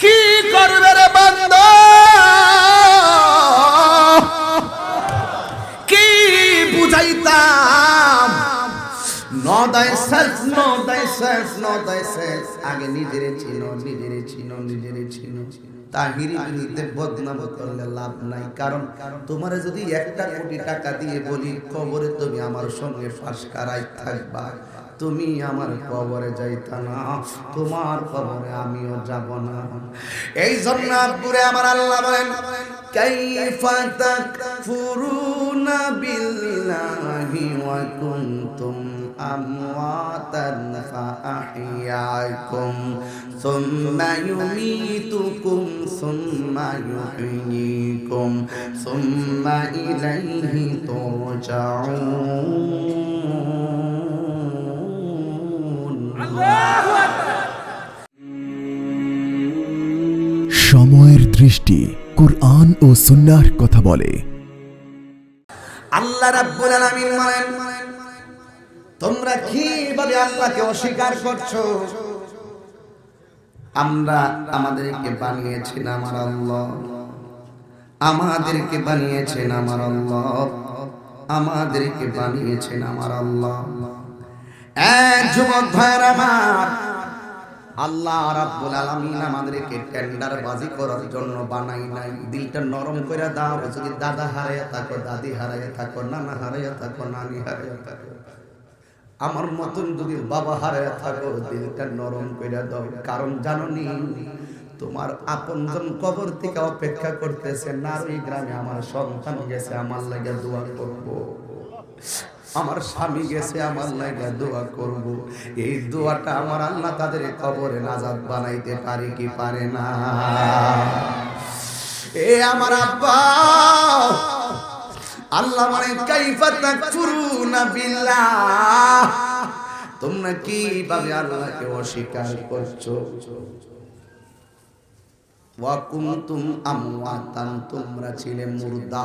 কি করবে রে বান্দ কি বুঝাইতাম? Know thyself know thyself know thyself আগে নিজেরে চিনো নিজেরে চিনো নিজেরে চিনো। তাহিরি বিরুদ্ধে বদনাম করলে লাভ নাই। কারণ তোমার যদি একটা কোটি টাকা দিয়ে বলি, কবরে তুমি আমার সঙ্গে ফাঁস কারাই থাকবা। তুমি আমার কবরে যাইতা না, তোমার কবরে আমিও যাব না। এই জন্য পুরে আমার আল্লাহ বলেন, কাইফা তাকফুরুনা বিল্লাহি ওয়া কুনতুম আমওয়াতান সুম্মা ইউমীতুকুম, সুম্মা ইউহয়ীকুম সুম্মা ইলাইহি তুরজাউন। সময়ের দৃষ্টি কোরআন ও কথা বলে। আল্লাহ রাব্বুল আলামিন বলেন, তোমরা কীভাবে আল্লাহকে অস্বীকার করছ? আমরা আমাদেরকে বানিয়েছেন আমার আল্লাহ। আমাদেরকে বানিয়েছেন আমার আল্লাহ। আমাদেরকে বানিয়েছেন আমার আল্লাহ। এক যুবক ভাইয়ের আমার, আল্লাহ রাব্বুল আলামিন আমাদেরকে টেন্ডার বাজি করার জন্য বানাই নাই। দিলটা নরম করে দাও, যদি দাদা হারাইয়া থাকো, দাদি হারাইয়া থাকো, নানা হারাইয়া থাকো, নানি হারাইয়া থাকো। আমার মতন যদি বাবা হারাইয়া থাকো, দিলটা নরম করে দাও। কারণ জানো নি তোমার আপনজন কবর থেকে অপেক্ষা করতেছে, নারী গ্রামে আমার সন্তান গেছে, আমার লাগে দোয়া করব। আমার স্বামী গেছে, আমার লাগে দোয়া করব। এই দোয়াটা আমার আল্লাহ তাদের কবরে নাজাদ বানাইতে পারে কি পারে না? এ আমার আব্বা, আল্লাহ মানে কাইফা তাকফুরুনা বিল্লাহ। তোমরা কীভাবে আল্লাহকে অস্বীকার করছ? ওয়া কুনতুম আমওয়াতান, তোমরা ছিলে মুর্দা।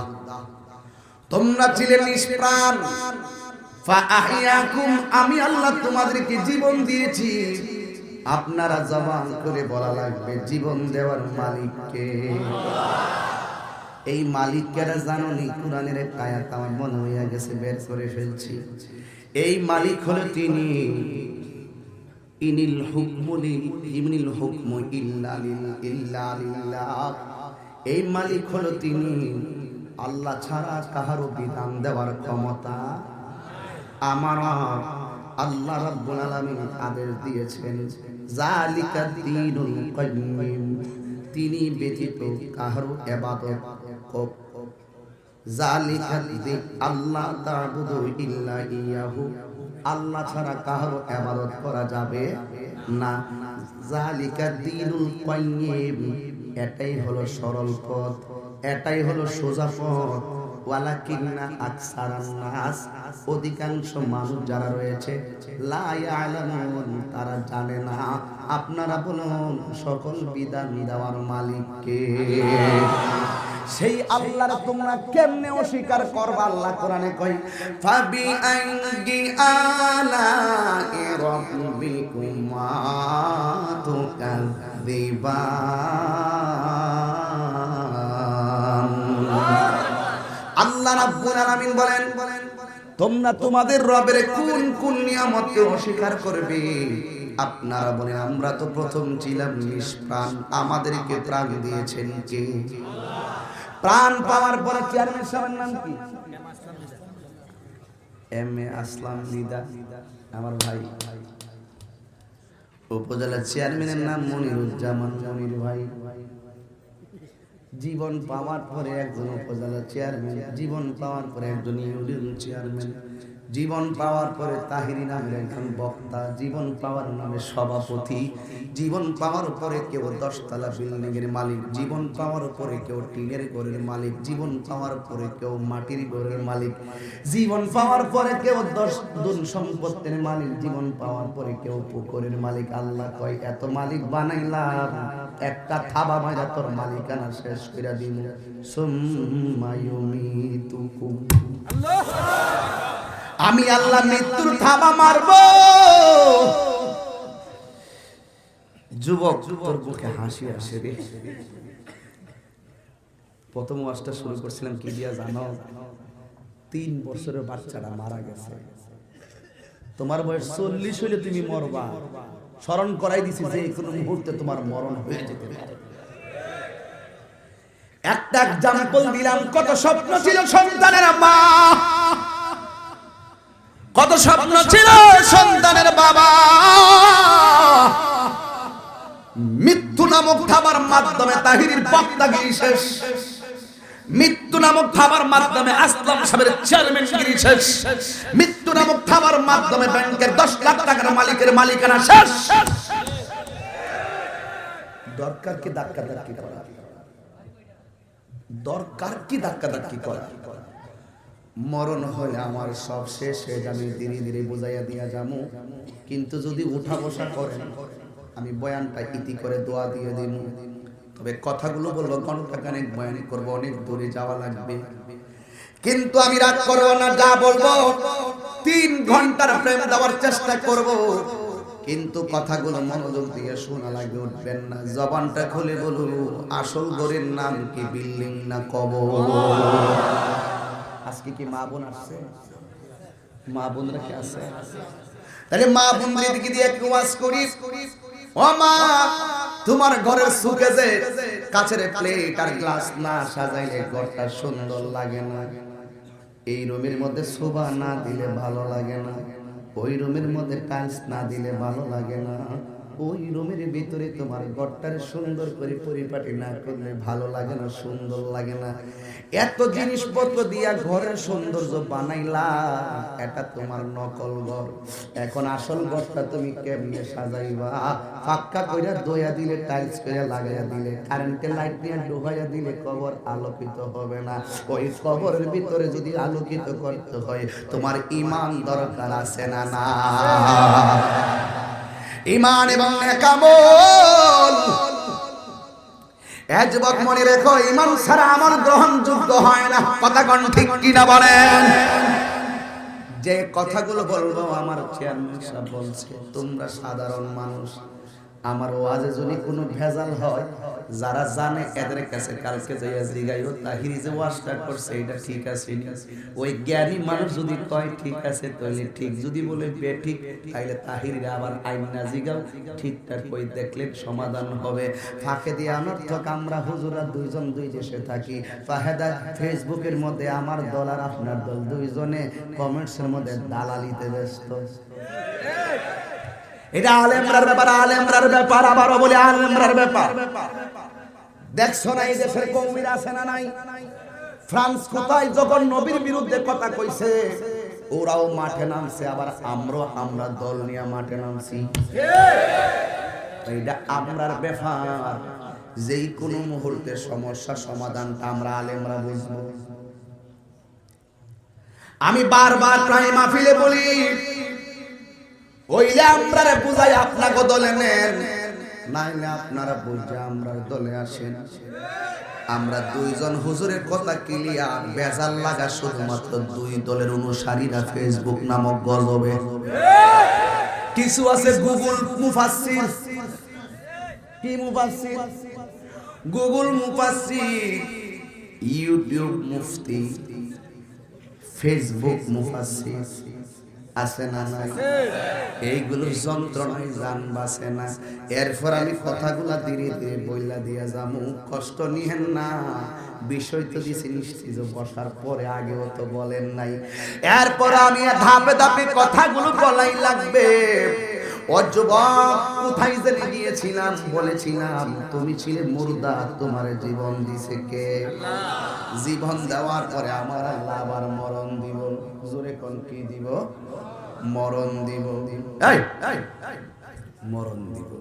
তোমরা ছিলে নিষ্প্রাণ। আমি আল্লাহ তোমাদেরকে জীবন দিয়েছি। আপনারা জবান করে বলা লাগবে, জীবন দেওয়ার মালিককে। এই মালিককেরা জানো নি কোরআনের এক আয়াত আমার মনে হইয়া গেছে, বের করে ফেলছি। এই মালিক হলো তিনি। ইনিল হুকমুলি ইমনিল হুকমু ইল্লা লিল ইল্লা এই মালিক হলো তিনি। আল্লাহ ছাড়া কাহারও বিধান দেওয়ার ক্ষমতা আমার আল্লাহ রাব্বুল আলামিন আদেশ দিয়েছেন জালিকা দীনুল কাইয়্যিম, তিনি ব্যতীত কাহারও ইবাদত জালিকা দিন আল্লাহ তা'বুদু ইল্লা ইয়াহু, আল্লাহ ছাড়া কাহারও ইবাদত করা যাবে না। জালিকা দীনুল কাইয়্যিম, এটাই হলো সরল পথ। এটাই হলো সোজা পথ। অধিকাংশ মানুষ যারা রয়েছে তারা জানে না, আপনারা বলুন, সকল বিধান দেওয়ার মালিককে। সেই আল্লাহর তোমরা কেমনে অস্বীকার করবা? আল্লাহ কোরআনে কই আলামিন বলেন, তোমরা তোমাদের রবের কোন কোন নিয়ামতকে অস্বীকার করবে? আপনারা বলেন আমরা তো প্রথম ছিলাম নিষ্প্রাণ। আমাদেরকে প্রাণ দিয়েছেন কে? প্রাণ পাওয়ার পরে চেয়ারম্যান সাহেবের নাম কি? এম এ আসলাম নিদা, আমার ভাই। উপজেলা চেয়ারম্যানের নাম মনিরুজ্জামান। মনির ভাই। জীবন পাওয়ার পরে একজন উপজেলা চেয়ারম্যান, জীবন পাওয়ার পরে একজন ইউনিয়ন চেয়ারম্যান, জীবন পাওয়ার পরে তাহিরি নামের একজন বক্তা, জীবন পাওয়ার নামে সভাপতি, জীবন পাওয়ার পরে কেউ দশতলা বিল্ডিং এর মালিক, জীবন পাওয়ার পরে কেউ টিনের ঘরের মালিক, জীবন পাওয়ার পরে কেউ মাটির ঘরের মালিক, জীবন পাওয়ার পরে কেউ দশ দুন সম্পত্তির মালিক, জীবন পাওয়ার পরে কেউ পুকুরের মালিক। আল্লাহ কয়, এত মালিক বানাইলাম একটা থাবা মাইরা তোর মালিকানা শেষ দিন সুম্মায়ুমিতুকুম আমি আল্লাহ মৃত্যুর থাবা মারব। যুবক, তোর মুখে হাসি আসে রে। প্রথম ওয়াজটা শুরু করছিলাম, কি দিয়া জানো? তিন বছরের বাচ্চাটা মারা গেছে। তোমার বয়স চল্লিশ হইলে তুমি মরবা। স্মরণ করাই দিছি যে কোনো মুহূর্তে তোমার মরণ হয়ে যেতে পারে। একটা এক্সাম্পল দিলাম, কত স্বপ্ন ছিল সন্তানের মা। কত স্বপ্ন ছিল সন্তানের বাবা। মৃত্যু নামক খাবার মাধ্যমে তাহিরির পক্তাগিরি শেষ। মৃত্যু নামক খাবার মাধ্যমে আসলাম সাহেবের চেয়ারম্যানগিরি শেষ। মৃত্যু নামক খাবার মাধ্যমে ব্যাংকের দশ লাখ টাকার মালিকের মালিকানা শেষ। দরকার কি ধাক্কা ধাক্কি করা? দরকার কি ধাক্কা ধাক্কি করা? মরণ হলে আমার সব শেষ হয়ে যাবে ধীরে ধীরে বুঝাইয়া দিয়া যামু কিন্তু যদি উঠা বসা করেন, আমি বয়ানটা ইতি করে দোয়া দিয়ে দিব। তবে কথাগুলো বলব ঘণ্টা খানেক বয়ান করব, অনেক দূরে যাওয়া লাগবে। কিন্তু আমি রাগ করব না, যা বলব, তিন ঘণ্টার প্রেম দেওয়ার চেষ্টা করব। কিন্তু কথাগুলো মনোযোগ দিয়ে শোনা লাগে উঠবেন না। জবানটা খুলে বলুন, আসল গড়ের নাম কি, বিল্ডিং না কবর? আজকে কি মা বোন আসছে? মা বোনরা কি আছে? তাহলে মা বোন দিকে দিয়ে একটু ওয়াজ করি। ও মা তোমার ঘরের সুখে যে কাছের প্লেট আর গ্লাস না সাজাইলে ঘরটা সুন্দর লাগে না। এই রুমের মধ্যে শোভা না দিলে ভালো লাগে না। ওই রুমের মধ্যে টাইলস না দিলে ভালো লাগে না। ওই রুমের ভিতরে তোমার ঘরটারে সুন্দর করে পরিপাটি না করলে ভালো লাগে না, সুন্দর লাগে না। এত জিনিসপত্র দিয়া ঘরের সৌন্দর্য বানাইলা, এটা তোমার নকল ঘর। এখন আসল ঘরটা তুমি কেমনে সাজাইবা? পাক্কা কইরা দয়া দিলে টাইলস করে লাগাইয়া দিলে কারেন্টের লাইট নিয়ে ডুবাইয়া দিলে কবর আলোকিত হবে না। ওই কবরের ভিতরে যদি আলোকিত করতে হয়, তোমার ইমান দরকার আছে না না? ইমান এবং একামল যুবক মনে রেখো, ইমান ছাড়া আমল গ্রহণযোগ্য হয় না। কথা কোন ঠিক কিনা বলেন? যে কথাগুলো বলব, আমার চেয়ারম্যান সাহেব বলছে, তোমরা সাধারণ মানুষ আমার ওয়াজে যদি কোনো ভেজাল হয়, যারা জানে এদের কাছে কালকে যাইয়া জিগাইও, তাহিরি যে ওয়াজটা করছে, এটা ঠিক আছে ওই জ্ঞানী মানুষ যদি কয়, ঠিক আছে তাহলে ঠিক। যদি বলে, বে, ঠিক, তাইলে তাহিরিরা আবার আইন না জিগাও, ঠিকঠাক কই দেখলেন সমাধান হবে। ফাঁকে দিয়ে অনর্থক আমরা হুজুরা দুইজন দুই দেশে থাকি। ফাহেদা, ফেসবুকের মধ্যে আমার দল আর আপনার দল দুইজনে কমেন্টসের মধ্যে দালালিতে ব্যস্ত। এটা আলেমরার ব্যাপার আলেমরার ব্যাপার আবারও বলে আলেমরার ব্যাপার। দেখছ না এই দেশের কৌমির আছে না নাই? ফ্রান্স কোথায়? যখন নবীর বিরুদ্ধে কথা কইছে, ওরাও মাঠে নামছে, আবার আমরাও আমরা দল নিয়ে মাঠে নামছি। আমরার ব্যাপার। যেই কোনো মুহূর্তে সমস্যা সমাধানটা আমরা আলেমরা বুঝব। আমি বারবার প্রায় মাহফিলে বলি ওইলে আপনারা বুঝাই আপনাকে দলে নেন। নাইলে আপনারা বুঝে আমরা দলে আসেন। আমরা দুইজন হুজুরের কথা ক্লিয়ার, বেজাল লাগা শুধুমাত্র দুই দলের অনুসারীরা ফেসবুক নামক গর্ববে কিছু আছে গুগল মুফাসসির। কি মুফাসসির? গুগল মুফাসসির, ইউটিউব মুফতি ফেসবুক মুফাসসির। আছে না নাই? এইগুলোর যন্ত্রণায় জান বাসে না। এরপর আমি কথাগুলা ধীরে ধীরে বইলা দিয়া যামু। কষ্ট নিহেন না। বিষয় তো দিছি নিশ্চিত বসার পরে আগেও তো বলেন নাই। এরপর আমি ধাপে ধাপে কথাগুলো বলাই লাগবে। ও যুবক কোথায় যে গিয়েছিলাম বলেছিলাম তুমি ছিলে মুর্দা তোমার জীবন দিছে কে? জীবন দেওয়ার পরে আমার আল্লাহ আবার মরণ দিব। জোরে কোন কি দিব? মরণ দিব। মরণ দিব।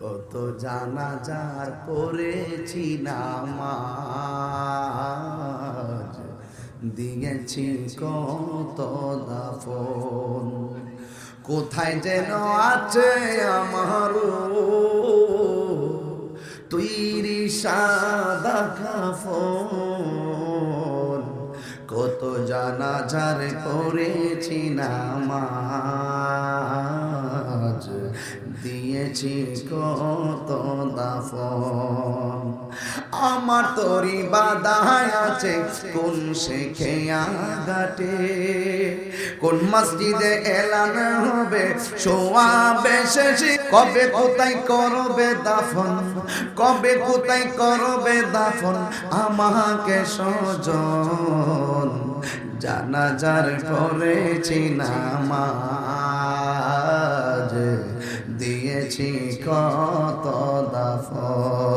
কত জানা যার পড়েছি নামাজ। দিয়েছি কত দাফন। কোথায় যেন আছে আমার তুই সাদা কাফন। কত জানা যার করেছি নামাজ। দিয়েছি কত দাফন। আমার তরি বাদায় আছে। কোন শেখে গাটে কোন মসজিদে এলান হবে? শোয়া বেশেষে কবে কোথায় করবে দাফন? কবে কোথায় করবে দাফন? আমাকে সজন জানাজার পড়েছি নামাজ। দিয়েছি কত দাফন।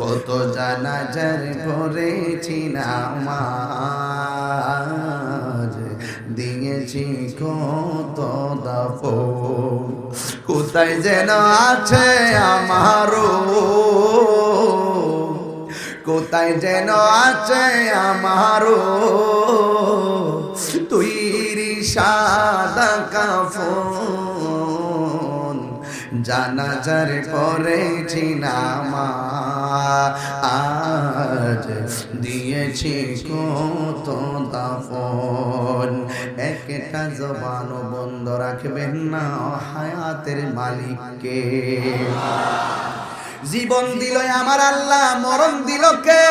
কত জানা জানাজার পড়েছি নামাজ দিয়েছি কত দাফন। কোথায় যেন আছে আমারও। কোথায় যেন আছে আমারও। তুই সাদা কাফন। জানাজার পরেছি নামাজ দিয়েছি কত দাফন। একটা জবান বন্ধ রাখবেন না হায়াতের মালিককে। জীবন দিল আমার আল্লাহ, মরণ দিল কে?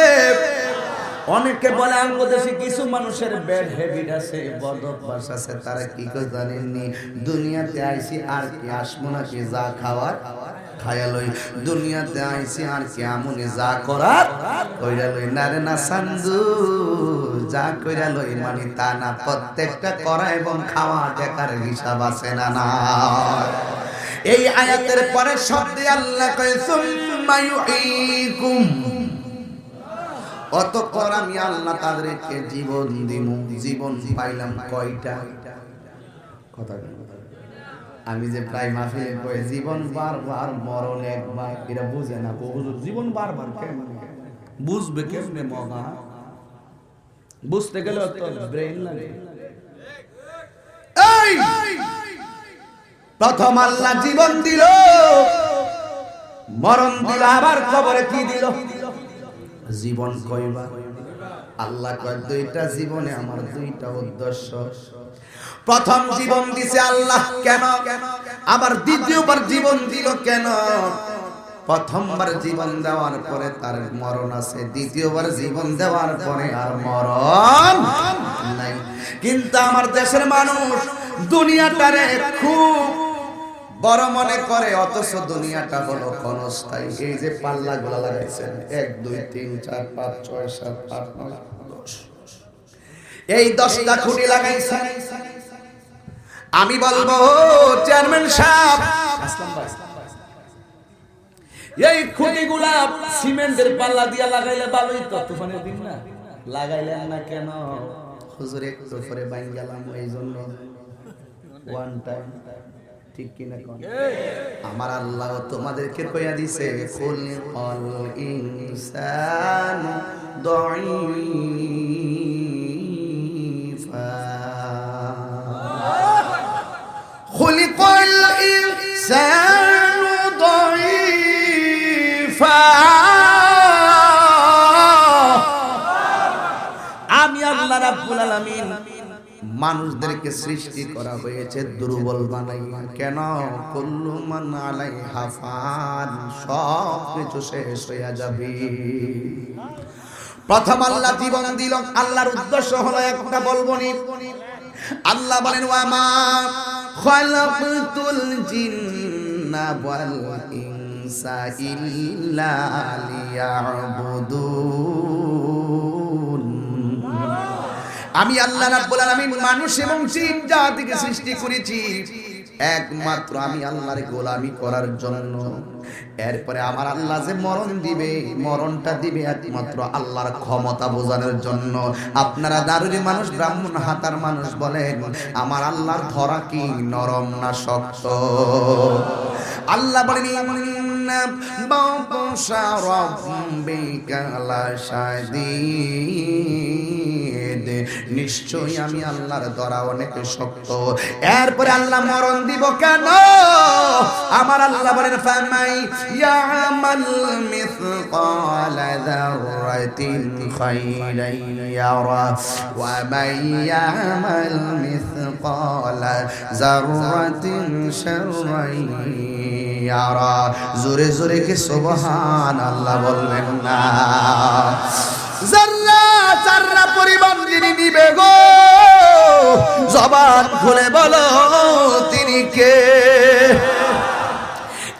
অনেকে বলে আঙ্গ দেশে কিছু মানুষের ব্যাড হ্যাবিট আছে বদ অভ্যাস আছে তারা কি করে জানেননি দুনিয়াতে আইছি আর কি আসব নাকি যা খাওয়ার? খায়া লই দুনিয়াতে আইছি আর কি আমনে যা করার? কইরা লই না রে না সান্দু যা কইরা লই মানে তা না। প্রত্যেকটা করা এবং খাওয়া দেখার হিসাব আছে না না? এই আয়াতের পরে শব্দে আল্লাহ কয় সুম্মা ইউঈকুম অতঃপর আমি আল্লাহ তাদেরকে জীবন দিমু। জীবন পাইলাম কয়টা? কথা। আমি যে প্রায় মাহফিলে কই জীবন বারবার, মরণ একবার, এরা বুঝে না হুজুর, জীবন বারবার বুঝবে কেমনে মগা? বুঝতে গেলে তো ব্রেন লাগে এই! প্রথম আল্লাহ জীবন দিল, মরণ দিল, আবার কবরে কি দিল? জীবন কয়বা আল্লাহ কয়, দুইটা জীবনে আমার দুইটা উদ্দেশ্য। প্রথম জীবন দিছে আল্লাহ, কেন? আবার দ্বিতীয়বার জীবন দিল কেন? প্রথমবার জীবন দেওয়ার পরে তার মরণ আছে, দ্বিতীয়বার জীবন দেওয়ার পরে আর মরণ নাই। কিন্তু আমার দেশের মানুষ দুনিয়াটারে খুব বড় মনে করে, অথচ দুনিয়াটা হলো ক্ষণস্থায়ী। এই যে পাল্লা গুলা লাগাইছেন, এক, দুই, তিন, চার, পাঁচ, ছয়, সাত, আট, নয়, দশ। এই দশটা খুঁটি লাগাইছেন। আমি বলব, চেয়ারম্যান সাহেব, এই খুঁটিগুলা সিমেন্টের পাল্লা দিয়া লাগাইলে ভালোই তো, তুফানের দিন না? লাগাইলেন না কেন? হুজুর, একটু পরে বাইন গেলাম এই জন্য ওয়ান টাইম ঠিক কিনা কোন আমার আল্লাহ তোমাদেরকে কইয়া দিছে কুল কল ইনসান দাঈফা خلق الإنسان ضعيفا আমি আল্লাহ রাব্বুল আলামিন মানুষদেরকে সৃষ্টি করা হয়েছে, দুর্বল বানাইয়া কেন? কুল্লু মান আলাইহা ফান সব কিছু শেষ হইয়া যাবে। প্রথম আল্লাহ জীবন দিল। আল্লাহর উদ্দেশ্য হলো একটা বলবনি আল্লাহ বলেন ওয়ামা খালাকতুল জিন্না ওয়াল ইনসা ইল্লা লিয়াবুদুন। আমি আল্লাহ রাব্বুল আলামিন মানুষ এবং জিন জাতিকে সৃষ্টি করেছি। একমাত্র আমি আল্লাহর গোলামি করার জন্য। এরপরে আমার আল্লাহ যে মরণ দিবে, মরণটা দিবে একমাত্র আল্লাহর ক্ষমতা বোঝানোর জন্য। আপনারা দারুরি মানুষ, ব্রাহ্মণ হাতার মানুষ বলেন, আমার আল্লাহর ধরা কি নরম না শক্ত? আল্লাহ বলেন বাতাশা রাব্বিকা লাশাদীদ নিশ্চয়ই আমি আল্লাহর দ্বারা অনেক শক্ত। এরপরে আল্লাহ মরণ দিব কেন? আমার আল্লাহ বলেন ফামাই ইয়ামাল মিসকাল যারাতিন খাইরান ইয়ারা ওয়া মান ইয়ামাল মিসকাল যারাতিন শাররাই ইয়ারা। জোরে জোরে কি সুবহানাল্লাহ বলবেন না। জাররা পরিমাণ যিনি নিবে গো? জবান খুলে বলো, তিনি কে?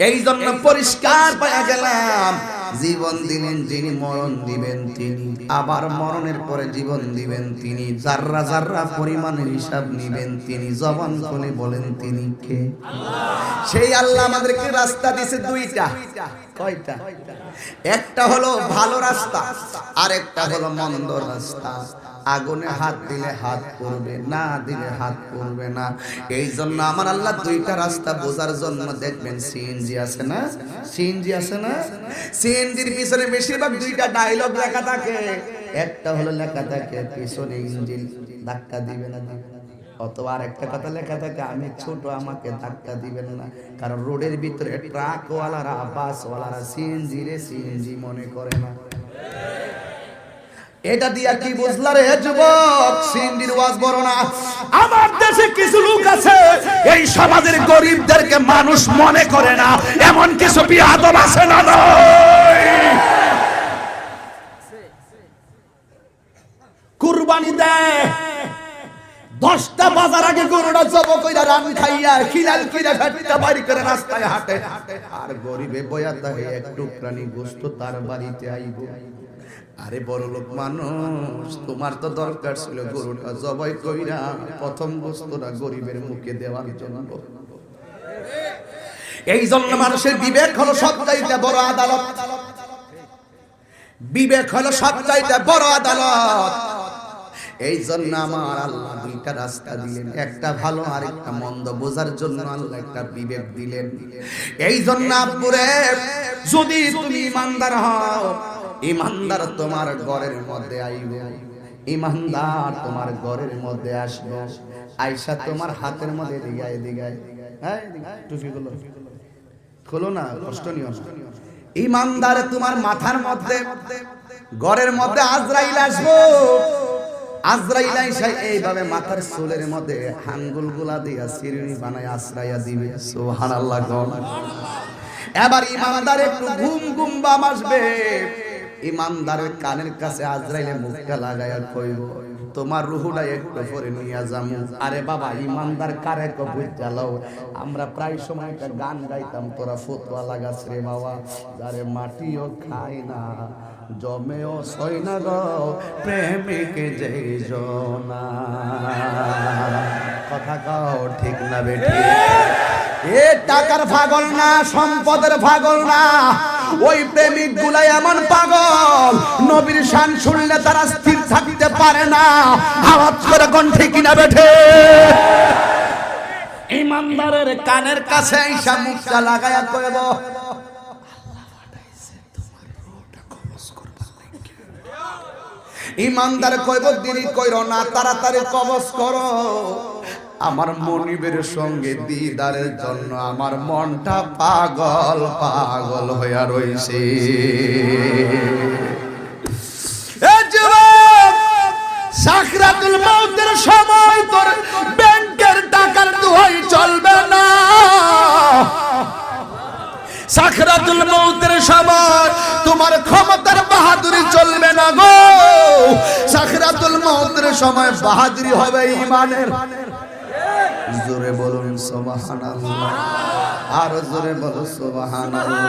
এই জন্য পরিষ্কার পাওয়া গেলাম। জীবন দিবেন যিনি, মরণ দিবেন তিনি। আবার মরণের পরে জীবন দিবেন তিনি। যাররা যাররা পরিমাণের হিসাব নিবেন তিনি। জবান খুলে বলেন তিনি কে? সেই আল্লাহ আমাদেরকে রাস্তা দিছে দুইটা। কয়টা? একটা হলো ভালো রাস্তা আর একটা হলো মন্দ রাস্তা। আগুনে হাত দিলে হাত পড়বে না দিলে হাত পড়বে না। এই জন্য আমার আল্লাহ দুইটা রাস্তা বোঝার জন্য দেখবেন সিএনজি আছে না? সিএনজি আছে না? সিএনজির পিছনে বেশিরভাগ দুইটা ডায়লগ লেখা থাকে। একটা হলো লেখা থাকে পিছনে ইঞ্জিন ধাক্কা দিবে না। দিবে না অথবা আর একটা কথা লেখা থাকে আমি ছোট আমাকে ধাক্কা দিবেন না। কারণ রোডের ভিতরে ট্রাকওয়ালারা বাসওয়ালারা সিএনজি রে সিএনজি মনে করে না। এটা দিয়া কি বুঝলা রে যুবক? সিন্দির ওয়াজ বড় না। আমার দেশে কিছু লোক আছে, এই সমাজের গরিবদেরকে মানুষ মনে করে না। এমন কিছু বিয়াদব আছে না নয়? কুরবানি দেয় দশটা বাজার আগে গরুটা জব কইরা রান খাইয়া খিলাল কিরা ঘাটটা বাড়ি করে রাস্তায় হাঁটে। আর গরিবে বয়া তাহে এক টুকরানি গোস্ত তার বাড়িতে আইব। আরে বড় লোক মানুষ, তোমার তো দরকার ছিল গরুটা জবাই কইরা প্রথম গোস্তটা গরিবের মুখে দেওয়ার জন্য। এই জন্য মানুষের বিবেক হলো সবচাইতে বড় আদালত। বিবেক হলো সবচাইতে বড় আদালত। এই জন্য আমার আল্লাহ দুইটা রাস্তা দিলেন, একটা ভালো আর একটা মন্দ। বোঝার জন্য আল্লাহ একটা বিবেক দিলেন। এই জন্য আপুরে যদি তুমি ইমানদার হও ইমানদার তোমার ঘরের মধ্যে আইবে। ইমানদার তোমার ঘরের মধ্যে আসবে। আয়সা তোমার হাতের মধ্যে দিগায় দিগায়। হ্যাঁ টুপিগুলো। খোলো না, কষ্ট নিও ইমানদার তোমার মাথার মধ্যে, ঘরের মধ্যে আজরাইল আসব। আজরাইল আইসা এইভাবে মাথার চুলের মধ্যে হাঙ্গুলগুলা দিয়া সিরুনি বানায় আশ্রাইয়া দিবে। সুবহানাল্লাহ কোন এবার ইমানদার একটু ঘুম ঘুম বাম আসবে। ইমানদারের কানের কাছে আজরাইলে মুখটা লাগাইয়া কইব, তোমার রুহুটা একটু পরে নিয়ে যামু। আরে বাবা, ইমানদার কারে কবুল চালাও। আমরা প্রায় সময় একটা গান গাইতাম, তোরা ফতোয়া লাগাস রে বাবা, যারে মাটিও খায় না, জমেও সই না গো, প্রেমিক যেই জনা। কথা কও, ঠিক না বেটি এ টাকার পাগল না, সম্পদের পাগল না। ওই প্রেমিক গুলাই এমন পাগল। নবীর শান শুনলে তারা স্থির থাকতে পারে না। আওয়াজ করে কোন ঠিক না বেঠে? ইমানদারের কানের কাছে আইসা মুখটা লাগায়া কইব ইমানদার কইব, দেরি কইর না, তাড়াতাড়ি কবজ করো। আমার মনিবের সঙ্গে দিদারের জন্য আমার মনটা পাগল পাগল হইয়া যুবক সাকরাতুল মউতের সময় তোর ব্যাংকের টাকার দোহাই চলবে না। সাকরাতুল মউতের সময় তোমার ক্ষমতার বাহাদুরি চলবে না গো। সাকরাতুল মউতের সময় বাহাদুরি হবে ইমানের। জোরে বলুন, সুবহানাল্লাহ। আর জোরে বলো সুবহানাল্লাহ।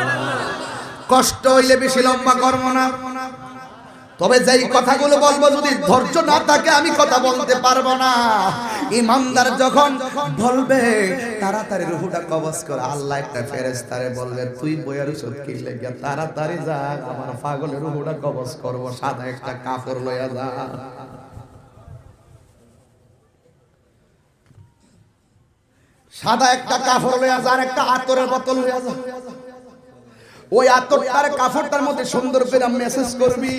কষ্ট হইলে বেশি লম্বা কর্ম না। তবে যেই কথাগুলো বলব, যদি ধৈর্য না থাকে, আমি কথা বলতে পারব না। ইমানদার যখন বলবে, তাড়াতাড়ি রুহুটা কবজ কর। আল্লাহ একটা ফেরেশতারে বলবে, তুই বইয়ার ওষুধ কিনলে গিয়া তাড়াতাড়ি যা, আমার পাগলের রুহুটা কবজ করব, সাদা একটা কাপড় লইয়া যা। সাদা একটা কাফর লইয়া আর একটা আতরের বোতল লইয়া যা ওই আতরটার কাফড়টার মধ্যে সুন্দর করে মেসেজ করবি।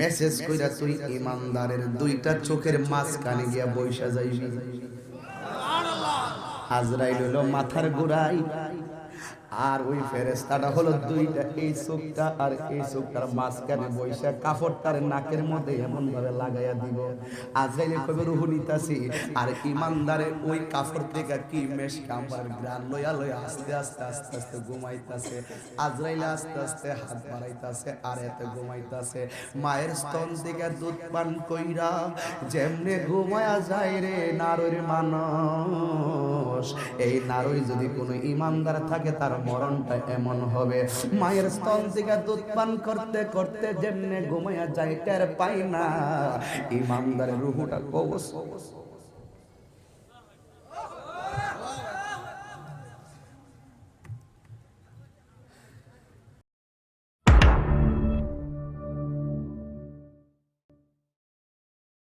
মেসেজ কইরা তুই ইমানদারের দুইটা চোখের মাঝখানে গিয়া বইসা যাইবি। আজরাইল হলো মাথার গোড়াই আর ওই ফেরেস্তাটা হলো দুইটা, এই চোখটা আর এই চোখটার মাঝখানে বৈশা কাপড়টার নাকের মধ্যে এমন ভাবে লাগাইয়া দিব। কবে রুহু নিতাছি? আর ইমানদারে ওই কাপড় থেকে কি মেশ কামবার গ্রান লইয়া লইয়া আস্তে আস্তে আস্তে আস্তে ঘুমাইতাছে। আস্তে আস্তে হাত বাড়াইতাছে আর এতে ঘুমাইতাছে। মায়ের স্তন থেকে দুধ পান কইরা যেমনে ঘুমায়া যায় রে নারীর মানুষ এই নারী যদি কোনো ইমানদার থাকে তার মরণটা এমন হবে। মায়ের স্তন থেকে দুধ পান করতে করতে যেমনে ঘুমাইয়া যায় টের পাই না। ইমানদারের রুহুটা কবস